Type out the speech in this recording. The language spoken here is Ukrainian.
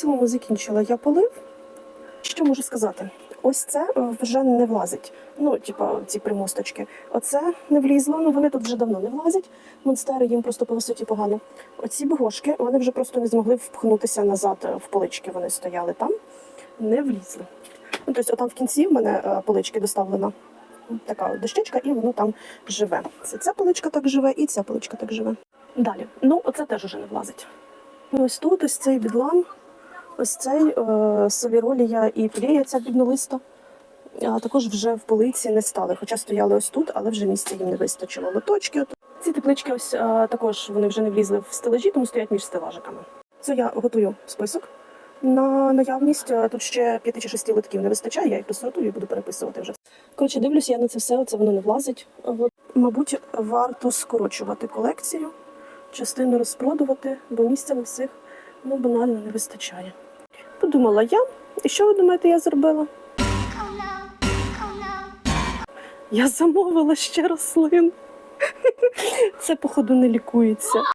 цілому закінчила я полив. Що можу сказати? Ось це е, вже не влазить. Ну, типа ці примосточки. Оце не влізло, ну вони тут вже давно не влазять. Монстери їм просто по висоті погано. Оці бігошки вони вже просто не змогли впхнутися назад е, в полички. Вони стояли там, не влізли. Ну, тобто, отам в кінці в мене е, полички доставлена така дощечка, і воно там живе. Це ця поличка так живе, і ця поличка так живе. Далі. Ну, оце теж уже не влазить. Ось тут ось цей бідлам, ось цей е, совіролія і плея ця біднолиста. Також вже в полиці не стали, хоча стояли ось тут, але вже місця їм не вистачило. Лоточки. Ці теплички ось е, також вони вже не влізли в стелажі, тому стоять між стелажиками. Це я готую список на наявність. Е, Тут ще п'яти чи шести литків не вистачає, я їх розсортую і буду переписувати вже. Коротше, дивлюся я на це все, оце воно не влазить. Мабуть, варто скорочувати колекцію, частину розпродувати, бо місця на всіх ну, банально не вистачає. Подумала я, і що ви думаєте, я зробила? Я замовила ще рослин. Це, походу, не лікується.